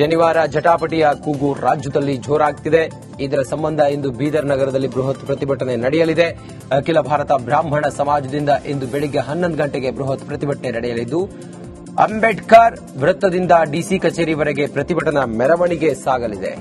ಶನಿವಾರ ಜಟಾಪಟಿಯ ಕೂಗು ರಾಜ್ಯದಲ್ಲಿ ಜೋರಾಗ್ತಿದೆ. ಇದರ ಸಂಬಂಧ ಇಂದು ಬೀದರ್ ನಗರದಲ್ಲಿ ಬೃಹತ್ ಪ್ರತಿಭಟನೆ ನಡೆಯಲಿದೆ. ಅಖಿಲ ಭಾರತ ಬ್ರಾಹ್ಮಣ ಸಮಾಜದಿಂದ ಇಂದು ಬೆಳಿಗ್ಗೆ ಹನ್ನೊಂದು ಗಂಟೆಗೆ ಬೃಹತ್ ಪ್ರತಿಭಟನೆ ನಡೆಯಲಿದ್ದು, ಅಂಬೇಡ್ಕರ್ ವೃತ್ತದಿಂದ ಡಿಸಿ ಕಚೇರಿವರೆಗೆ ಪ್ರತಿಭಟನಾ ಮೆರವಣಿಗೆ ಸಾಗಲಿದೆ.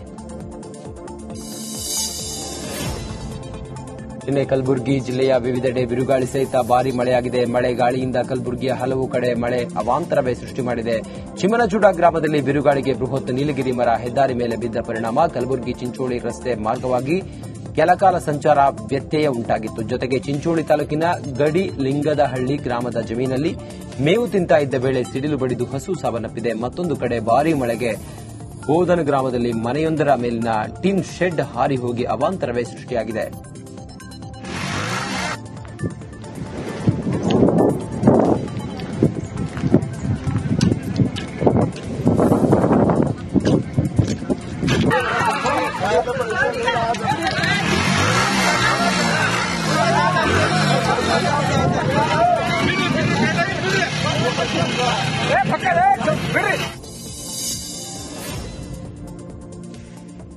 ನಿನ್ನೆ ಕಲಬುರಗಿ ಜಿಲ್ಲೆಯ ವಿವಿಧೆಡೆ ಬಿರುಗಾಳಿ ಸಹಿತ ಭಾರಿ ಮಳೆಯಾಗಿದೆ. ಮಳೆ ಗಾಳಿಯಿಂದ ಕಲಬುರಗಿಯ ಹಲವು ಕಡೆ ಮಳೆ ಅವಾಂತರವೇ ಸೃಷ್ಟಿ ಮಾಡಿದೆ. ಚಿಮನಚೂಡ ಗ್ರಾಮದಲ್ಲಿ ಬಿರುಗಾಳಿಗೆ ಬೃಹತ್ ನೀಲಗಿರಿ ಮರ ಹೆದ್ದಾರಿ ಮೇಲೆ ಬಿದ್ದ ಪರಿಣಾಮ ಕಲಬುರಗಿ ಚಿಂಚೋಳಿ ರಸ್ತೆ ಮಾರ್ಗವಾಗಿ ಕೆಲಕಾಲ ಸಂಚಾರ ವ್ಯತ್ಯಯ ಉಂಟಾಗಿತ್ತು. ಜೊತೆಗೆ ಚಿಂಚೋಳಿ ತಾಲೂಕಿನ ಗಡಿ ಲಿಂಗದಹಳ್ಳಿ ಗ್ರಾಮದ ಜಮೀನಲ್ಲಿ ಮೇವು ತಿಂತ ಇದ್ದ ವೇಳೆ ಸಿಡಿಲು ಬಡಿದು ಹಸು ಸಾವನ್ನಪ್ಪಿದೆ. ಮತ್ತೊಂದು ಕಡೆ ಭಾರೀ ಮಳೆಗೆ ಬೋಧನ ಗ್ರಾಮದಲ್ಲಿ ಮನೆಯೊಂದರ ಮೇಲಿನ ಟಿನ್ ಶೆಡ್ ಹಾರಿ ಹೋಗಿ ಅವಾಂತರವೇ ಸೃಷ್ಟಿಯಾಗಿದೆ.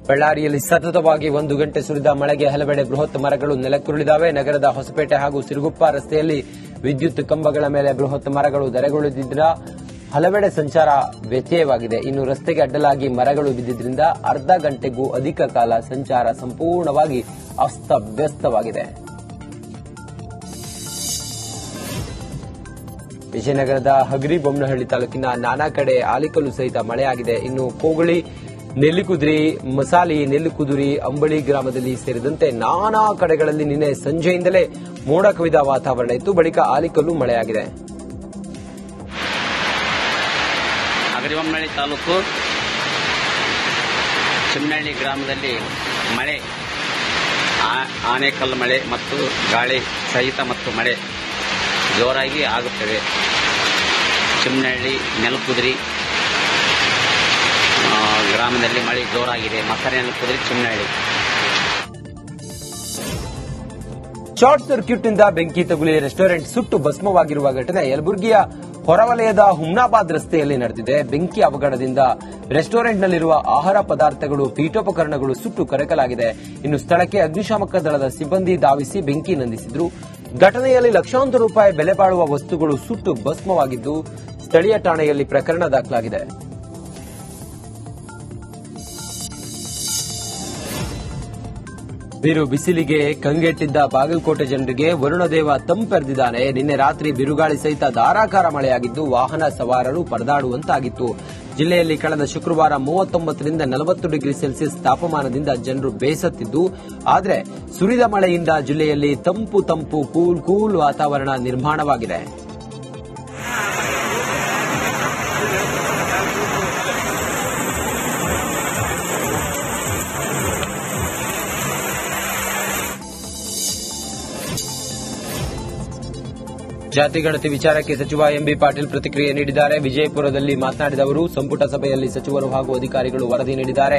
ಬಳ್ಳಾರಿಯಲ್ಲಿ ಸತತವಾಗಿ ಒಂದು ಗಂಟೆ ಸುರಿದ ಮಳೆಗೆ ಹಲವೆಡೆ ಬೃಹತ್ ಮರಗಳು ನೆಲಕ್ಕುರುಳಿದಾವೆ. ನಗರದ ಹೊಸಪೇಟೆ ಹಾಗೂ ಸಿರುಗುಪ್ಪ ರಸ್ತೆಯಲ್ಲಿ ವಿದ್ಯುತ್ ಕಂಬಗಳ ಮೇಲೆ ಬೃಹತ್ ಮರಗಳು ಧರೆಗುಳಿದಿದ್ದರಿಂದ ಹಲವೆಡೆ ಸಂಚಾರ ವ್ಯತ್ಯಯವಾಗಿದೆ. ಇನ್ನು ರಸ್ತೆಗೆ ಅಡ್ಡಲಾಗಿ ಮರಗಳು ಬಿದ್ದಿದ್ರಿಂದ ಅರ್ಧ ಗಂಟೆಗೂ ಅಧಿಕ ಕಾಲ ಸಂಚಾರ ಸಂಪೂರ್ಣವಾಗಿ ಅಸ್ತವ್ಯಸ್ತವಾಗಿದೆ. ವಿಜಯನಗರದ ಹಗರಿ ಬೊಮ್ಮನಹಳ್ಳಿ ತಾಲೂಕಿನ ನಾನಾ ಕಡೆ ಆಲಿಕಲ್ಲು ಸಹಿತ ಮಳೆಯಾಗಿದೆ. ಇನ್ನು ಕೋಗಳಿ ನೆಲ್ಲಿಕುದುರಿ, ಮಸಾಲಿ, ನೆಲ್ಲಿಕುದುರಿ, ಅಂಬಳಿ ಗ್ರಾಮದಲ್ಲಿ ಸೇರಿದಂತೆ ನಾನಾ ಕಡೆಗಳಲ್ಲಿ ನಿನ್ನೆ ಸಂಜೆಯಿಂದಲೇ ಮೋಡ ಕವಿದ ವಾತಾವರಣ ಇತ್ತು. ಬಳಿಕ ಆಲಿಕಲ್ಲು ಮಳೆಯಾಗಿದೆ. ಅಗರಿಬೊಮ್ಮನಹಳ್ಳಿ ತಾಲೂಕು ಚಿಮ್ಮನಹಳ್ಳಿ ಗ್ರಾಮದಲ್ಲಿ ಮಳೆ ಆನೆಕಲ್ಲು ಮಳೆ ಮತ್ತು ಗಾಳಿ ಸಹಿತ ಮತ್ತು ಮಳೆ ಜೋರಾಗಿ ಆಗುತ್ತವೆ. ಚಿಮ್ಮನಹಳ್ಳಿ ನೆಲಕುದುರಿ ಗ್ರಾಮದಲ್ಲಿ ಮಳೆ ಜೋರಾಗಿದೆ. ಮಸರೆ ನೆಲಕುದುರಿ ಚಿಮ್ಮನಹಳ್ಳಿ ಶಾರ್ಟ್ ಸರ್ಕ್ಯೂಟ್ನಿಂದ ಬೆಂಕಿ ತಗುಲಿ ರೆಸ್ಟೋರೆಂಟ್ ಸುಟ್ಟು ಭಸ್ಮವಾಗಿರುವ ಘಟನೆ ಯಲಬುರ್ಗಿಯ ಹೊರವಲಯದ ಹುಮ್ನಾಬಾದ್ ರಸ್ತೆಯಲ್ಲಿ ನಡೆದಿದೆ. ಬೆಂಕಿ ಅವಘಡದಿಂದ ರೆಸ್ಟೋರೆಂಟ್ನಲ್ಲಿರುವ ಆಹಾರ ಪದಾರ್ಥಗಳು, ಪೀಠೋಪಕರಣಗಳು ಸುಟ್ಟು ಕರಕಲಾಗಿದೆ. ಇನ್ನು ಸ್ಥಳಕ್ಕೆ ಅಗ್ನಿಶಾಮಕ ದಳದ ಸಿಬ್ಬಂದಿ ಧಾವಿಸಿ ಬೆಂಕಿ ನಂದಿಸಿದ್ರು. ಘಟನೆಯಲ್ಲಿ ಲಕ್ಷಾಂತರ ರೂಪಾಯಿ ಬೆಲೆ ಬಾಳುವ ವಸ್ತುಗಳು ಸುಟ್ಟು ಭಸ್ಮವಾಗಿದ್ದು, ಸ್ಥಳೀಯ ಠಾಣೆಯಲ್ಲಿ ಪ್ರಕರಣ ದಾಖಲಾಗಿದೆ. ಬಿರು ಬಿಸಿಲಿಗೆ ಕಂಗೆಟ್ಟಿದ್ದ ಬಾಗಲಕೋಟೆ ಜನರಿಗೆ ವರುಣದೇವ ತಂಪೆರೆದಿದ್ದಾನೆ ನಿನ್ನೆ ರಾತ್ರಿ ಬಿರುಗಾಳಿ ಸಹಿತ ಧಾರಾಕಾರ ಮಳೆಯಾಗಿದ್ದು ವಾಹನ ಸವಾರರು ಪರದಾಡುವಂತಾಗಿತ್ತು. ಜಿಲ್ಲೆಯಲ್ಲಿ ಕಳೆದ ಶುಕ್ರವಾರ ಮೂವತ್ತೊಂಬತ್ತರಿಂದ ನಲವತ್ತು ಡಿಗ್ರಿ ಸೆಲ್ಸಿಯಸ್ ತಾಪಮಾನದಿಂದ ಜನರು ಬೇಸತ್ತಿದ್ದು, ಆದರೆ ಸುರಿದ ಮಳೆಯಿಂದ ಜಿಲ್ಲೆಯಲ್ಲಿ ತಂಪು ತಂಪು ಕೂಲ್ ಕೂಲ್ ವಾತಾವರಣ ನಿರ್ಮಾಣವಾಗಿದೆ. ಜಾತಿ ಗಣತಿ ವಿಚಾರಕ್ಕೆ ಸಚಿವ ಎಂಬಿ ಪಾಟೀಲ್ ಪ್ರತಿಕ್ರಿಯೆ ನೀಡಿದ್ದಾರೆ. ವಿಜಯಪುರದಲ್ಲಿ ಮಾತನಾಡಿದ ಅವರು, ಸಂಪುಟ ಸಭೆಯಲ್ಲಿ ಸಚಿವರು ಹಾಗೂ ಅಧಿಕಾರಿಗಳು ವರದಿ ನೀಡಿದ್ದಾರೆ.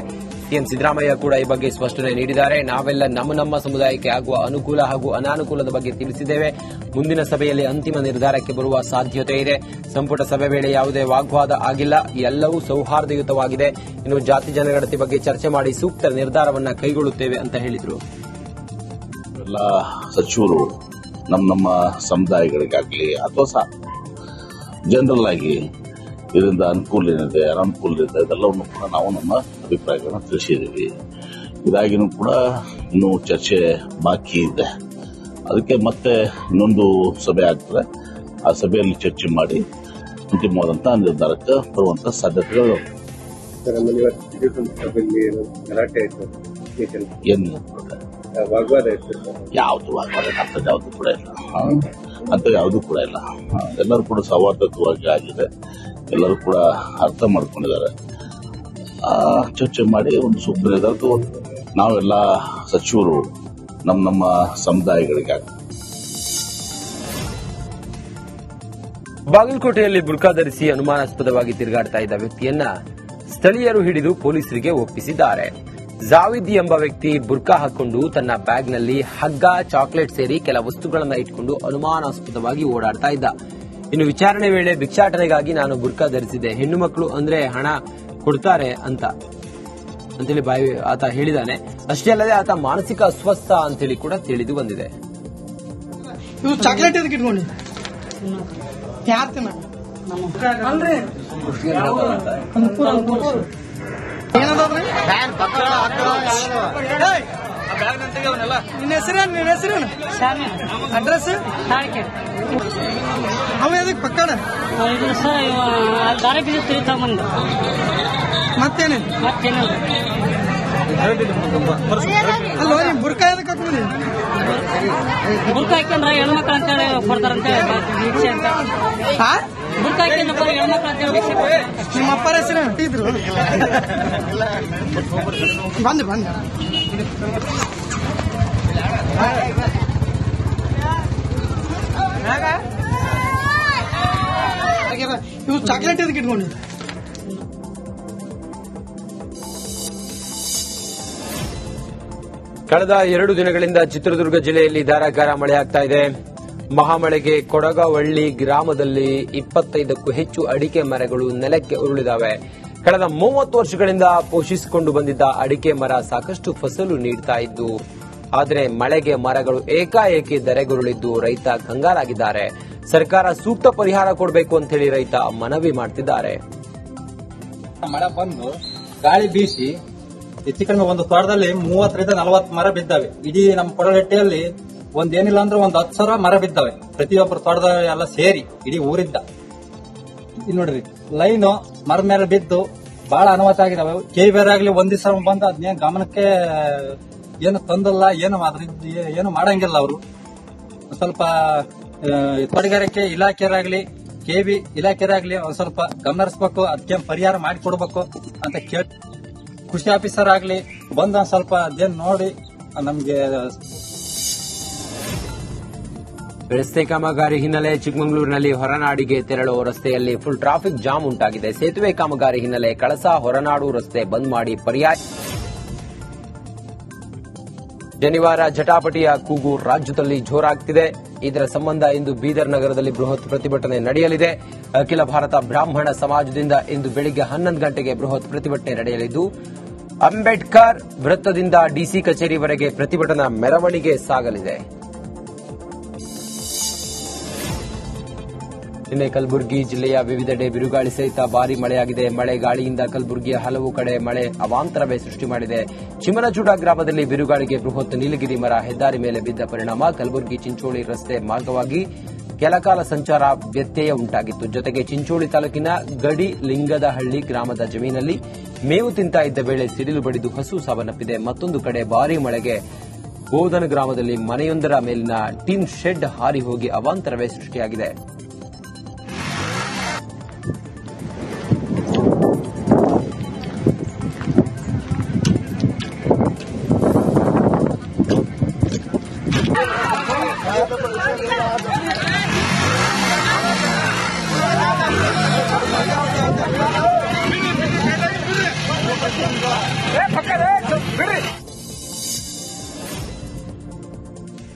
ಸಿಎಂ ಸಿದ್ದರಾಮಯ್ಯ ಕೂಡ ಈ ಬಗ್ಗೆ ಸ್ಪಷ್ಟನೆ ನೀಡಿದ್ದಾರೆ. ನಾವೆಲ್ಲ ನಮ್ಮ ನಮ್ಮ ಸಮುದಾಯಕ್ಕೆ ಆಗುವ ಅನುಕೂಲ ಹಾಗೂ ಅನಾನುಕೂಲದ ಬಗ್ಗೆ ತಿಳಿಸಿದ್ದೇವೆ. ಮುಂದಿನ ಸಭೆಯಲ್ಲಿ ಅಂತಿಮ ನಿರ್ಧಾರಕ್ಕೆ ಬರುವ ಸಾಧ್ಯತೆ ಇದೆ. ಸಂಪುಟ ಸಭೆ ವೇಳೆ ಯಾವುದೇ ವಾಗ್ವಾದ ಆಗಿಲ್ಲ. ಎಲ್ಲವೂ ಸೌಹಾರ್ದಯುತವಾಗಿದೆ. ಇನ್ನು ಜಾತಿ ಜನಗಣತಿ ಬಗ್ಗೆ ಚರ್ಚೆ ಮಾಡಿ ಸೂಕ್ತ ನಿರ್ಧಾರವನ್ನು ಕೈಗೊಳ್ಳುತ್ತೇವೆ ಅಂತ ಹೇಳಿದರು. ನಮ್ಮ ನಮ್ಮ ಸಮುದಾಯಗಳಿಗಾಗಲಿ ಅಥವಾ ಸಹ ಜನರಲ್ ಆಗಿ ಇದರಿಂದ ಅನುಕೂಲ ಏನಿದೆ ಅನಾನುಕೂಲ ಇದೆ ಇದೆಲ್ಲವನ್ನು ಕೂಡ ನಾವು ನಮ್ಮ ಅಭಿಪ್ರಾಯಗಳನ್ನು ತಿಳಿಸಿದ್ದೀವಿ. ಇದಾಗಿನೂ ಕೂಡ ಇನ್ನೂ ಚರ್ಚೆ ಬಾಕಿ ಇದೆ. ಅದಕ್ಕೆ ಮತ್ತೆ ಇನ್ನೊಂದು ಸಭೆ ಆಗ್ತದೆ. ಆ ಸಭೆಯಲ್ಲಿ ಚರ್ಚೆ ಮಾಡಿ ಅಂತಿಮವಾದಂತಹ ನಿರ್ಧಾರಕ್ಕೆ ಬರುವಂತ ಸಾಧ್ಯತೆಗಳು. ಏನು ಗಲಾಟೆ ಆಯ್ತು. ಏನು ಏನಿಲ್ಲ. ವಾಗ್ವಾದ ಅಂತ ಸರ್ ಯಾವುದು ಅಂತದ್ದು ಯಾವುದು ಕೂಡ ಇಲ್ಲ. ಹಾ. ಅಂತ ಯಾವುದು ಕೂಡ ಇಲ್ಲ. ಎಲ್ಲರೂ ಕೂಡ ಸೌಹಾರ್ದತ್ವವಾಗಿ ಆಗಿದೆ. ಎಲ್ಲರೂ ಕೂಡ ಅರ್ಥ ಮಾಡ್ಕೊಂಡಿದ್ದಾರೆ. ಆ, ಚರ್ಚೆ ಮಾಡಿ ಒಂದು ಸೂಕ್ತ ನಿರ್ಧಾರ ತಗೊಂಡು ನಾವೆಲ್ಲ ಸಚಿವರು ನಮ್ಮ ನಮ್ಮ ಸಮುದಾಯಗಳಿಗಾಗಿ ಬಾಗಲಕೋಟೆಯಲ್ಲಿ ಬುರ್ಕಾ ಧರಿಸಿ ಅನುಮಾನಾಸ್ಪದವಾಗಿ ತಿರುಗಾಡ್ತಾ ಇದ್ದ ವ್ಯಕ್ತಿಯನ್ನ ಸ್ಥಳೀಯರು ಹಿಡಿದು ಪೊಲೀಸರಿಗೆ ಒಪ್ಪಿಸಿದ್ದಾರೆ. ಜಾವಿದ್ ಎಂಬ ವ್ಯಕ್ತಿ ಬುರ್ಕಾ ಹಾಕೊಂಡು ತನ್ನ ಬ್ಯಾಗ್ನಲ್ಲಿ ಹಗ್ಗ ಚಾಕ್ಲೇಟ್ ಸೇರಿ ಕೆಲ ವಸ್ತುಗಳನ್ನ ಇಟ್ಕೊಂಡು ಅನುಮಾನಾಸ್ಪದವಾಗಿ ಓಡಾಡ್ತಾ ಇದ್ದ. ಇನ್ನು ವಿಚಾರಣೆ ವೇಳೆ ಭಿಕ್ಷಾಟನೆಗಾಗಿ ನಾನು ಬುರ್ಕಾ ಧರಿಸಿದ್ದೆ. ಹೆಣ್ಣು ಮಕ್ಕಳು ಅಂದ್ರೆ ಹಣ ಕೊಡ್ತಾರೆ ಅಂತ ಅಂತೇಳಿ ಬಾಯಿ ಆತ ಹೇಳಿದಾನೆ. ಅಷ್ಟೇ ಅಲ್ಲದೆ ಆತ ಮಾನಸಿಕ ಅಸ್ವಸ್ಥ ಅಂತೇಳಿ ಕೂಡ ತಿಳಿದು ಬಂದಿದೆ. ಚಾಕ್ಲೇಟ್ ಎದಕ್ಕೆ ಇಟ್ಕೊಂಡಿ ಯಾರು ನಿನ್ನ ಹೆಸರೇನು? ನಿನ್ನ ಹೆಸರೇನು? ಅಡ್ರೆಸ್ ಅವ ಎದಕ್ ಪಕ್ಕಡ? ದಾರಿ ಬೀದಿ ತಿರುಗ್ತಾ ಬಂದು. ಮತ್ತೇನಿದೆ ಮತ್ತೇನಿಲ್ಲ ಅಲ್ಲೋ ನೀ ಬುರ್ಕಾ ಎದಕ್ಕೆ ಹಾಕೊಂಡಿ ಬುರ್ಕ ಹಾಕ್ಯಂದ್ರೆ ಹೆಣ್ಮಕ್ಳು ಅಂತೇಳಿ ಕೊಡ್ತಾರಂತ ಭಿಕ್ಷೆ ಅಂತ. ಹಾ? ಬುರ್ಕ ಹಾಕ್ಯಂದ್ರೆ ಬರೀ ಹೆಣ್ಮಕ್ಳು ಅಂತೇಳಿ ಭಿಕ್ಷೆ ನಿಮ್ಮ ಅಪ್ಪರ ಹೆಸರು ಇಟ್ಟಿದ್ರು ಬಂದು ಬಂದು. ಇವು ಚಾಕ್ಲೇಟ್ ಎದಕ್ಕೆ ಇಟ್ಕೊಂಡಿ ಕಳೆದ ಎರಡು ದಿನಗಳಿಂದ ಚಿತ್ರದುರ್ಗ ಜಿಲ್ಲೆಯಲ್ಲಿ ಧಾರಾಕಾರ ಆಗ್ತಾ ಇದೆ. ಮಹಾಮಳೆಗೆ ಕೊಡಗವಳ್ಳಿ ಗ್ರಾಮದಲ್ಲಿ ಇಪ್ಪತ್ತೈದಕ್ಕೂ ಹೆಚ್ಚು ಅಡಿಕೆ ಮರಗಳು ನೆಲಕ್ಕೆ ಉರುಳಿದಾವೆ. ಕಳೆದ ಮೂವತ್ತು ವರ್ಷಗಳಿಂದ ಪೋಷಿಸಿಕೊಂಡು ಬಂದಿದ್ದ ಅಡಿಕೆ ಮರ ಸಾಕಷ್ಟು ಫಸಲು ನೀಡ್ತಾ ಇದ್ದು, ಆದರೆ ಮಳೆಗೆ ಮರಗಳು ಏಕಾಏಕಿ ಧರೆಗುರುಳಿದ್ದು ರೈತ ಕಂಗಾಲಾಗಿದ್ದಾರೆ. ಸರ್ಕಾರ ಸೂಕ್ತ ಪರಿಹಾರ ಕೊಡಬೇಕು ಅಂತ ಹೇಳಿ ರೈತ ಮನವಿ ಮಾಡ್ತಿದ್ದಾರೆ. ಮಳೆ ಬಂದು ಗಾಳಿ ಬೀಸಿ ಹೆಚ್ಚು ಕಡಿಮೆ ಒಂದು ತೋಟದಲ್ಲಿ ಮೂವತ್ತರಿಂದ ನಲವತ್ತು ಮರ ಬಿದ್ದಾವೆ. ಇಡೀ ನಮ್ಮ ಕೊಡಗಟ್ಟೆಯಲ್ಲಿ ಒಂದೇನಿಲ್ಲ ಅಂದ್ರೆ ಒಂದು ಹತ್ತು ಸಾವಿರ ಮರ ಬಿದ್ದಾವೆ. ಪ್ರತಿಯೊಬ್ಬರ ತೋಟದ ಎಲ್ಲ ಸೇರಿ, ಇಡೀ ಊರಿದ್ದ. ಇಲ್ಲಿ ನೋಡ್ರಿ, ಲೈನು ಮರದ ಮೇಲೆ ಬಿದ್ದು ಬಹಳ ಅನುಮತ ಆಗಿದಾವೆ. ಕೆ ಆಗ್ಲಿ ಒಂದ್ ದಿವಸ ಬಂದು ಅದನ್ನೇನು ಗಮನಕ್ಕೆ, ಏನು ತಂದಲ್ಲ, ಏನು ಅದ್ರಿಂದ ಏನು ಮಾಡಂಗಿಲ್ಲ ಅವರು. ಸ್ವಲ್ಪ ತೋಟಗಾರಿಕೆ ಇಲಾಖೆಯರಾಗ್ಲಿ ಕೆ ಬಿ ಇಲಾಖೆಯರಾಗ್ಲಿ ಒಂದ್ ಸ್ವಲ್ಪ ಗಮನ ಅದಕ್ಕೆ ಪರಿಹಾರ ಮಾಡಿಕೊಡ್ಬೇಕು ಅಂತ ಕೇಳಿ. ಕೃಷಿ ಆಫೀಸರ್ ಆಗಲಿ, ಬಂದ ಸ್ವಲ್ಪ ಅದೇನ್ ನೋಡಿ, ನಮಗೆ ರಸ್ತೆ ಕಾಮಗಾರಿ ಹಿನ್ನೆಲೆ ಚಿಕ್ಕಮಗಳೂರಿನಲ್ಲಿ ಹೊರನಾಡಿಗೆ ತೆರಳುವ ರಸ್ತೆಯಲ್ಲಿ ಫುಲ್ ಟ್ರಾಫಿಕ್ ಜಾಮ್ ಉಂಟಾಗಿದೆ. ಸೇತುವೆ ಕಾಮಗಾರಿ ಹಿನ್ನೆಲೆ ಕಳಸ ಹೊರನಾಡು ರಸ್ತೆ ಬಂದ್ ಮಾಡಿ ಪರ್ಯಾಯ ಶನಿವಾರ ಜಟಾಪಟಿಯ ಕೂಗು ರಾಜ್ಯದಲ್ಲಿ ಜೋರಾಗ್ತಿದೆ. ಇದರ ಸಂಬಂಧ ಇಂದು ಬೀದರ್ ನಗರದಲ್ಲಿ ಬೃಹತ್ ಪ್ರತಿಭಟನೆ ನಡೆಯಲಿದೆ. ಅಖಿಲ ಭಾರತ ಬ್ರಾಹ್ಮಣ ಸಮಾಜದಿಂದ ಇಂದು ಬೆಳಿಗ್ಗೆ ಹನ್ನೊಂದು ಗಂಟೆಗೆ ಬೃಹತ್ ಪ್ರತಿಭಟನೆ ನಡೆಯಲಿದ್ದು, ಅಂಬೇಡ್ಕರ್ ವೃತ್ತದಿಂದ ಡಿಸಿ ಕಚೇರಿವರೆಗೆ ಪ್ರತಿಭಟನಾ ಮೆರವಣಿಗೆ ಸಾಗಲಿದೆ. ನಿನ್ನೆ ಕಲಬುರಗಿ ಜಿಲ್ಲೆಯ ವಿವಿಧೆಡೆ ಬಿರುಗಾಳಿ ಸಹಿತ ಭಾರಿ ಮಳೆಯಾಗಿದೆ. ಮಳೆ ಗಾಳಿಯಿಂದ ಕಲಬುರಗಿಯ ಹಲವು ಕಡೆ ಮಳೆ ಅವಾಂತರವೇ ಸೃಷ್ಟಿ ಮಾಡಿದೆ. ಚಿಮನಚೂಡ ಗ್ರಾಮದಲ್ಲಿ ಬಿರುಗಾಳಿಗೆ ಬೃಹತ್ ನೀಲಗಿರಿ ಮರ ಹೆದ್ದಾರಿ ಮೇಲೆ ಬಿದ್ದ ಪರಿಣಾಮ ಕಲಬುರಗಿ ಚಿಂಚೋಳಿ ರಸ್ತೆ ಮಾರ್ಗವಾಗಿ ಕೆಲಕಾಲ ಸಂಚಾರ ವ್ಯತ್ಯಯ ಉಂಟಾಗಿತ್ತು. ಜೊತೆಗೆ ಚಿಂಚೋಳಿ ತಾಲೂಕಿನ ಗಡಿ ಲಿಂಗದಹಳ್ಳಿ ಗ್ರಾಮದ ಜಮೀನಲ್ಲಿ ಮೇವು ತಿಂತ ಇದ್ದ ವೇಳೆ ಸಿಡಿಲು ಬಡಿದು ಹಸು ಸಾವನ್ನಪ್ಪಿದೆ. ಮತ್ತೊಂದು ಕಡೆ ಭಾರೀ ಮಳೆಗೆ ಬೋಧನ ಗ್ರಾಮದಲ್ಲಿ ಮನೆಯೊಂದರ ಮೇಲಿನ ಟಿನ್ ಶೆಡ್ ಹಾರಿ ಹೋಗಿ ಅವಾಂತರವೇ ಸೃಷ್ಟಿಯಾಗಿದೆ. ಬಿಡಿ